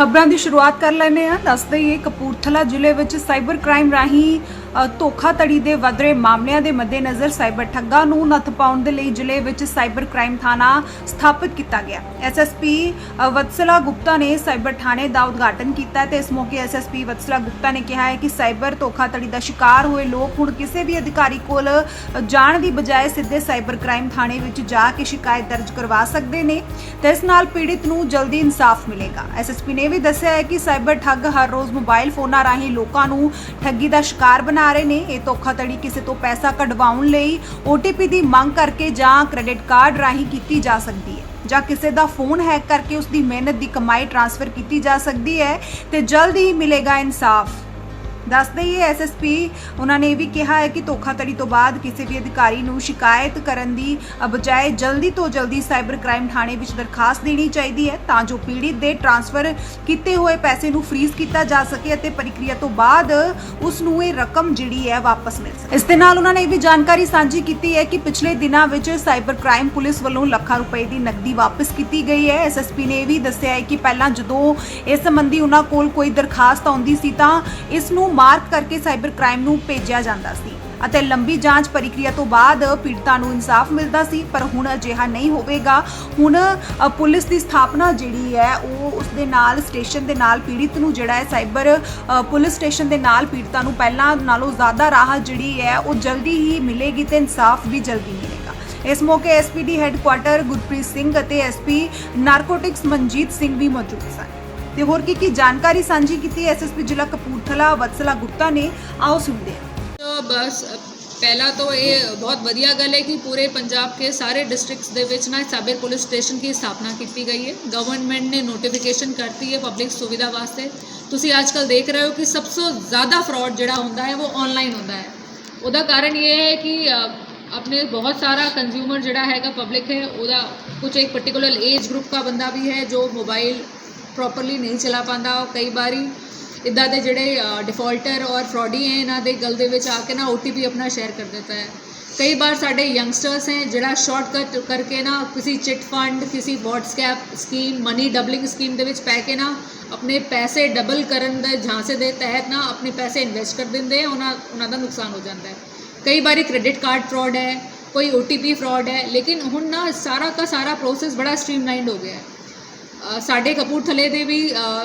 ਖਬਰਾਂ ਦੀ ਸ਼ੁਰੂਆਤ ਕਰ ਲੈਂਦੇ ਹਾਂ। ਦੱਸ ਦਈਏ ਕਪੂਰਥਲਾ ਜ਼ਿਲ੍ਹੇ ਵਿੱਚ ਸਾਈਬਰ ਕ੍ਰਾਈਮ ਰਾਹੀਂ ਧੋਖਾਧੜੀ ਦੇ ਵੱਧ ਰਹੇ ਮਾਮਲਿਆਂ ਦੇ ਮੱਦੇਨਜ਼ਰ ਸਾਈਬਰ ਠੱਗਾਂ ਨੂੰ ਨੱਥ ਪਾਉਣ ਦੇ ਲਈ ਜ਼ਿਲ੍ਹੇ ਵਿੱਚ ਸਾਈਬਰ ਕ੍ਰਾਈਮ ਥਾਣਾ ਸਥਾਪਿਤ ਕੀਤਾ ਗਿਆ। ਐਸਐਸਪੀ ਵਤਸਲਾ ਗੁਪਤਾ ਨੇ ਸਾਈਬਰ ਥਾਣੇ ਦਾ ਉਦਘਾਟਨ ਕੀਤਾ ਤੇ ਇਸ ਮੌਕੇ ਐਸਐਸਪੀ ਵਤਸਲਾ ਗੁਪਤਾ ਨੇ ਕਿਹਾ ਹੈ ਕਿ ਸਾਈਬਰ ਧੋਖਾਧੜੀ ਦਾ ਸ਼ਿਕਾਰ ਹੋਏ ਲੋਕ ਹੁਣ ਕਿਸੇ ਵੀ ਅਧਿਕਾਰੀ ਕੋਲ ਜਾਣ ਦੀ ਬਜਾਏ ਸਿੱਧੇ ਸਾਈਬਰ ਕ੍ਰਾਈਮ ਥਾਣੇ ਵਿੱਚ ਜਾ ਕੇ ਸ਼ਿਕਾਇਤ ਦਰਜ ਕਰਵਾ ਸਕਦੇ ਨੇ ਤੇ ਇਸ ਨਾਲ ਪੀੜਿਤ ਨੂੰ ਜਲਦੀ ਇਨਸਾਫ ਮਿਲੇਗਾ। ਐਸਐਸਪੀ ਨੇ ਵੀ ਦੱਸਿਆ ਹੈ ਕਿ ਸਾਈਬਰ ਠੱਗ ਹਰ ਰੋਜ਼ ਮੋਬਾਈਲ ਫੋਨਾਂ ਰਾਹੀਂ ਲੋਕਾਂ ਨੂੰ ਠੱਗੀ ਦਾ ਸ਼ਿਕਾਰ ਬਣਾ ਰਹੇ ਨੇ। ਇਹ ਧੋਖਾਧੜੀ ਕਿਸੇ ਤੋਂ ਪੈਸਾ ਕਢਵਾਉਣ ਲਈ OTP ਦੀ ਮੰਗ ਕਰਕੇ ਜਾਂ ਕ੍ਰੈਡਿਟ ਕਾਰਡ ਰਾਹੀਂ ਕੀਤੀ ਜਾ ਸਕਦੀ ਹੈ ਜਾਂ ਕਿਸੇ ਦਾ ਫੋਨ ਹੈਕ ਕਰਕੇ ਉਸ ਦੀ ਮਿਹਨਤ ਦੀ ਕਮਾਈ ਟ੍ਰਾਂਸਫਰ ਕੀਤੀ ਜਾ ਸਕਦੀ ਹੈ ਤੇ ਜਲਦ ਹੀ ਮਿਲੇਗਾ ਇਨਸਾਫ। ਦੱਸ ਦਈਏ ਐਸਐਸਪੀ ਉਹਨਾਂ ਨੇ ਇਹ ਵੀ ਕਿਹਾ ਹੈ ਕਿ ਧੋਖਾਧੜੀ ਤੋਂ ਬਾਅਦ ਕਿਸੇ ਵੀ ਅਧਿਕਾਰੀ ਨੂੰ ਸ਼ਿਕਾਇਤ ਕਰਨ ਦੀ ਬਜਾਏ ਜਲਦੀ ਤੋਂ ਜਲਦੀ ਸਾਈਬਰ ਕ੍ਰਾਈਮ ਥਾਣੇ ਵਿੱਚ ਦਰਖਾਸਤ ਦੇਣੀ ਚਾਹੀਦੀ ਹੈ ਤਾਂ ਜੋ ਪੀੜਿਤ ਦੇ ਟ੍ਰਾਂਸਫਰ ਕੀਤੇ ਹੋਏ ਪੈਸੇ ਨੂੰ ਫ੍ਰੀਜ਼ ਕੀਤਾ ਜਾ ਸਕੇ ਅਤੇ ਪ੍ਰਕਿਰਿਆ ਤੋਂ ਬਾਅਦ ਉਸ ਨੂੰ ਇਹ ਰਕਮ ਜਿਹੜੀ ਹੈ ਵਾਪਸ ਮਿਲ ਸਕੇ। ਇਸ ਦੇ ਨਾਲ ਉਹਨਾਂ ਨੇ ਇਹ ਵੀ ਜਾਣਕਾਰੀ ਸਾਂਝੀ ਕੀਤੀ ਹੈ ਕਿ ਪਿਛਲੇ ਦਿਨਾਂ ਵਿੱਚ ਸਾਈਬਰ ਕ੍ਰਾਈਮ ਪੁਲਿਸ ਵੱਲੋਂ ਲੱਖਾਂ ਰੁਪਏ ਦੀ ਨਕਦੀ ਵਾਪਸ ਕੀਤੀ ਗਈ ਹੈ। ਐਸਐਸਪੀ ਨੇ ਇਹ ਵੀ ਦੱਸਿਆ ਹੈ ਕਿ ਪਹਿਲਾਂ ਜਦੋਂ ਇਸ ਸੰਬੰਧੀ ਉਹਨਾਂ ਕੋਲ ਕੋਈ ਦਰਖਾਸਤ ਆਉਂਦੀ ਸੀ ਤਾਂ ਇਸ ਨੂੰ ਮਾਰਕ ਕਰਕੇ ਸਾਈਬਰ ਕ੍ਰਾਈਮ ਨੂੰ ਭੇਜਿਆ ਜਾਂਦਾ ਸੀ ਅਤੇ ਲੰਬੀ ਜਾਂਚ ਪ੍ਰਕਿਰਿਆ ਤੋਂ ਬਾਅਦ ਪੀੜਤਾਂ ਨੂੰ ਇਨਸਾਫ ਮਿਲਦਾ ਸੀ, ਪਰ ਹੁਣ ਅਜਿਹਾ ਨਹੀਂ ਹੋਵੇਗਾ। ਹੁਣ ਪੁਲਿਸ ਦੀ ਸਥਾਪਨਾ ਜਿਹੜੀ ਹੈ, ਉਹ ਉਸ ਦੇ ਨਾਲ ਸਟੇਸ਼ਨ ਦੇ ਨਾਲ ਪੀੜਿਤ ਨੂੰ ਜਿਹੜਾ ਹੈ, ਸਾਈਬਰ ਪੁਲਿਸ ਸਟੇਸ਼ਨ ਦੇ ਨਾਲ ਪੀੜਤਾਂ ਨੂੰ ਪਹਿਲਾਂ ਨਾਲੋਂ ਜ਼ਿਆਦਾ ਰਾਹਤ ਜਿਹੜੀ ਹੈ, ਉਹ ਜਲਦੀ ਹੀ ਮਿਲੇਗੀ ਤੇ ਇਨਸਾਫ ਵੀ ਜਲਦੀ ਮਿਲੇਗਾ। ਇਸ ਮੌਕੇ ਐਸਪੀਡੀ ਹੈੱਡਕੁਆਟਰ ਗੁਰਪ੍ਰੀਤ ਸਿੰਘ ਅਤੇ ਐਸਪੀ ਨਾਰਕੋਟਿਕਸ ਮਨਜੀਤ ਸਿੰਘ ਵੀ ਮੌਜੂਦ ਸਨ। ਤੇ ਹੋਰ ਕੀ ਕੀ ਜਾਣਕਾਰੀ ਸਾਂਝੀ ਕੀਤੀ ਐਸਐਸਪੀ ਜ਼ਿਲ੍ਹਾ ਕਪੂਰਥਲਾ ਵਤਸਲਾ ਗੁਪਤਾ ਨੇ ਆਓ ਸੁਣਦੇ ਹਾਂ ਤਾਂ ਬਸ ਪਹਿਲਾ ਤਾਂ ਇਹ ਬਹੁਤ ਵਧੀਆ ਗੱਲ ਹੈ ਕਿ ਪੂਰੇ ਪੰਜਾਬ ਕੇ ਸਾਰੇ ਡਿਸਟ੍ਰਿਕਟਸ ਦੇ ਵਿੱਚ ਨਾ ਸਾਈਬਰ ਪੁਲਿਸ ਸਟੇਸ਼ਨ ਦੀ ਸਥਾਪਨਾ ਕੀਤੀ ਗਈ ਹੈ ਗਵਰਨਮੈਂਟ ਨੇ ਨੋਟੀਫਿਕੇਸ਼ਨ ਕਰਤੀ ਹੈ ਪਬਲਿਕ ਸੁਵਿਧਾ ਵਾਸਤੇ ਤੁਸੀਂ ਅੱਜਕੱਲ ਦੇਖ ਰਹੇ ਹੋ ਕਿ ਸਭ ਤੋਂ ਜ਼ਿਆਦਾ ਫਰਾਡ ਜਿਹੜਾ ਹੁੰਦਾ ਹੈ ਉਹ ਆਨਲਾਈਨ ਹੁੰਦਾ ਹੈ ਉਹਦਾ ਕਾਰਨ ਇਹ ਹੈ ਕਿ ਅ, ਆਪਣੇ ਬਹੁਤ ਸਾਰਾ ਕੰਜ਼ਿਊਮਰ ਜਿਹੜਾ ਹੈਗਾ ਪਬਲਿਕ ਹੈ ਉਹਦਾ ਕੁਝ ਇੱਕ ਪਾਰਟਿਕੂਲਰ ਏਜ ਗਰੁੱਪ ਦਾ ਬੰਦਾ ਵੀ ਹੈ ਜੋ ਮੋਬਾਈਲ ਪ੍ਰੋਪਰਲੀ ਨਹੀਂ ਚਲਾ ਪਾਉਂਦਾ ਕਈ ਵਾਰੀ ਇੱਦਾਂ ਦੇ ਜਿਹੜੇ ਡਿਫਾਲਟਰ ਔਰ ਫਰਾਡੀ ਹੈ ਇਹਨਾਂ ਦੇ ਗਲ ਦੇ ਵਿੱਚ ਆ ਕੇ ਨਾ OTP ਆਪਣਾ ਸ਼ੇਅਰ ਕਰ ਦਿੰਦਾ ਹੈ। ਕਈ ਵਾਰ ਸਾਡੇ ਯੰਗਸਟਰਸ ਹੈ, ਜਿਹੜਾ ਸ਼ਾਰਟਕਟ ਕਰਕੇ ਨਾ ਕਿਸੇ ਚਿਟ ਫੰਡ ਕਿਸੇ WhatsApp scheme money doubling scheme ਦੇ ਵਿੱਚ ਪੈ ਕੇ ਨਾ ਆਪਣੇ ਪੈਸੇ ਡਬਲ ਕਰਨ ਦੇ ਝਾਂਸੇ ਦੇ ਤਹਿਤ ਨਾ ਆਪਣੇ ਪੈਸੇ ਇਨਵੈਸਟ ਕਰ ਦਿੰਦੇ ਆ ਉਹਨਾਂ ਉਹਨਾਂ ਦਾ ਨੁਕਸਾਨ ਹੋ ਜਾਂਦਾ ਹੈ। ਕਈ ਵਾਰੀ ਕ੍ਰੈਡਿਟ ਕਾਰਡ ਫਰਾਡ ਹੈ, ਕੋਈ OTP ਫਰਾਡ ਹੈ, ਲੇਕਿਨ ਹੁਣ ਨਾ ਸਾਰਾ ਦਾ ਸਾਰਾ ਪ੍ਰੋਸੈਸ ਬੜਾ ਸਟ੍ਰੀਮਲਾਈਨਡ ਹੋ ਗਿਆ ਹੈ। ਸਾਡੇ ਕਪੂਰਥਲੇ ਦੇ ਵੀ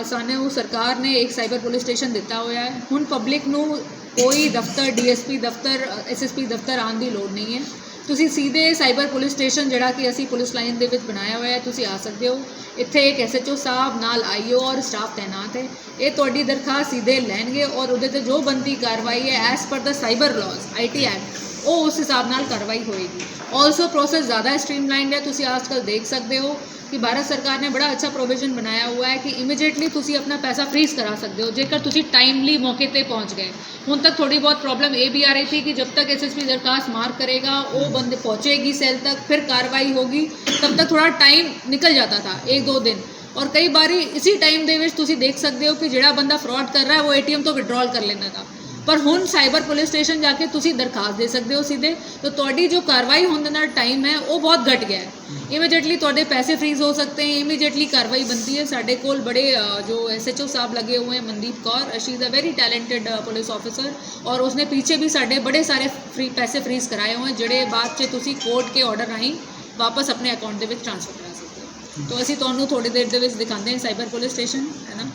ਸਾਨੂੰ ਸਰਕਾਰ ਨੇ ਇੱਕ ਸਾਈਬਰ ਪੁਲਿਸ ਸਟੇਸ਼ਨ ਦਿੱਤਾ ਹੋਇਆ ਹੈ। ਹੁਣ ਪਬਲਿਕ ਨੂੰ ਕੋਈ ਦਫ਼ਤਰ ਡੀਐਸਪੀ ਦਫ਼ਤਰ ਐਸਐਸਪੀ ਦਫ਼ਤਰ ਆਉਣ ਦੀ ਲੋੜ ਨਹੀਂ ਹੈ। ਤੁਸੀਂ ਸਿੱਧੇ ਸਾਈਬਰ ਪੁਲਿਸ ਸਟੇਸ਼ਨ, ਜਿਹੜਾ ਕਿ ਅਸੀਂ ਪੁਲਿਸ ਲਾਈਨ ਦੇ ਵਿੱਚ ਬਣਾਇਆ ਹੋਇਆ ਤੁਸੀਂ ਆ ਸਕਦੇ ਹੋ। ਇੱਥੇ ਇੱਕ ਐਸਐਚਓ ਸਾਹਿਬ ਨਾਲ ਆਈਓ ਔਰ ਸਟਾਫ ਤਾਇਨਾਤ ਹੈ। ਇਹ ਤੁਹਾਡੀ ਦਰਖਾਸਤ ਸਿੱਧੇ ਲੈਣਗੇ ਔਰ ਉਹਦੇ ਤੇ ਜੋ ਬੰਦੀ ਕਾਰਵਾਈ ਹੈ ਐਸ ਪਰ ਦਾ ਸਾਈਬਰ ਲਾਜ਼ ਆਈਟੀ ਐਕਟ ਉਹ ਉਸ ਹਿਸਾਬ ਨਾਲ ਕਾਰਵਾਈ ਹੋਏਗੀ। ਆਲਸੋ ਪ੍ਰੋਸੈਸ ਜ਼ਿਆਦਾ ਸਟ੍ਰੀਮਲਾਈਨਡ ਹੈ, ਤੁਸੀਂ ਅੱਜਕੱਲ ਦੇਖ ਸਕਦੇ ਹੋ। कि भारत सरकार ने बड़ा अच्छा प्रोविज़न बनाया हुआ है कि इमीजिएटली तुम अपना पैसा फ्रीज करा सकते हो, जेकर तुम टाइमली मौके पर पहुँच गए। हूँ तक थोड़ी बहुत प्रॉब्लम ये भी आ रही थी कि जब तक एस एस पी दरखास्त मार करेगा, वो बंद पहुँचेगी सेल तक, फिर कार्रवाई होगी, तब तक थोड़ा टाइम निकल जाता था, एक दो दिन। और कई बार इसी टाइम के देख सकते हो कि जो बंदा फ्रॉड कर रहा है, वो ए टी एम तो विड्रॉल कर लेना था ਪਰ ਹੁਣ ਸਾਈਬਰ ਪੁਲਿਸ ਸਟੇਸ਼ਨ ਜਾ ਕੇ ਤੁਸੀਂ ਦਰਖਾਸਤ ਦੇ ਸਕਦੇ ਹੋ ਸਿੱਧੇ ਤਾਂ ਤੁਹਾਡੀ ਜੋ ਕਾਰਵਾਈ ਹੋਣ ਦਾ ਟਾਈਮ ਹੈ ਉਹ ਬਹੁਤ ਘਟ ਗਿਆ ਹੈ ਇਮੀਡੀਏਟਲੀ ਤੁਹਾਡੇ ਪੈਸੇ ਫ੍ਰੀਜ਼ ਹੋ सकते हैं ਇਮੀਡੀਏਟਲੀ ਕਾਰਵਾਈ बनती है ਸਾਡੇ ਕੋਲ ਬੜੇ ਅ, ਜੋ ਐਸਐਚਓ ਸਾਹਿਬ ਲਗੇ हुए हैं Mandeep Kaur she is a very talented police officer ਔਰ ਉਸਨੇ ਪਿੱਛੇ ਵੀ ਸਾਡੇ ਬੜੇ ਸਾਰੇ ਫ੍ਰੀ ਪੈਸੇ ਫ੍ਰੀਜ਼ ਕਰਾਏ ਹੋਏ ਜਿਹੜੇ ਬਾਅਦ 'ਚ ਤੁਸੀਂ ਕੋਰਟ ਕੇ ਆਰਡਰ ਰਾਹੀਂ ਵਾਪਸ ਆਪਣੇ ਅਕਾਊਂਟ ਦੇ ਵਿੱਚ ਟ੍ਰਾਂਸਫਰ ਕਰਾ ਸਕਦੇ ਹੋ ਤਾਂ ਅਸੀਂ ਤੁਹਾਨੂੰ ਥੋੜੀ ਦੇਰ ਦੇ ਵਿੱਚ ਦਿਖਾਉਂਦੇ ਹਾਂ ਸਾਈਬਰ ਪੁਲਿਸ ਸਟੇਸ਼ਨ ਹੈ ਨਾ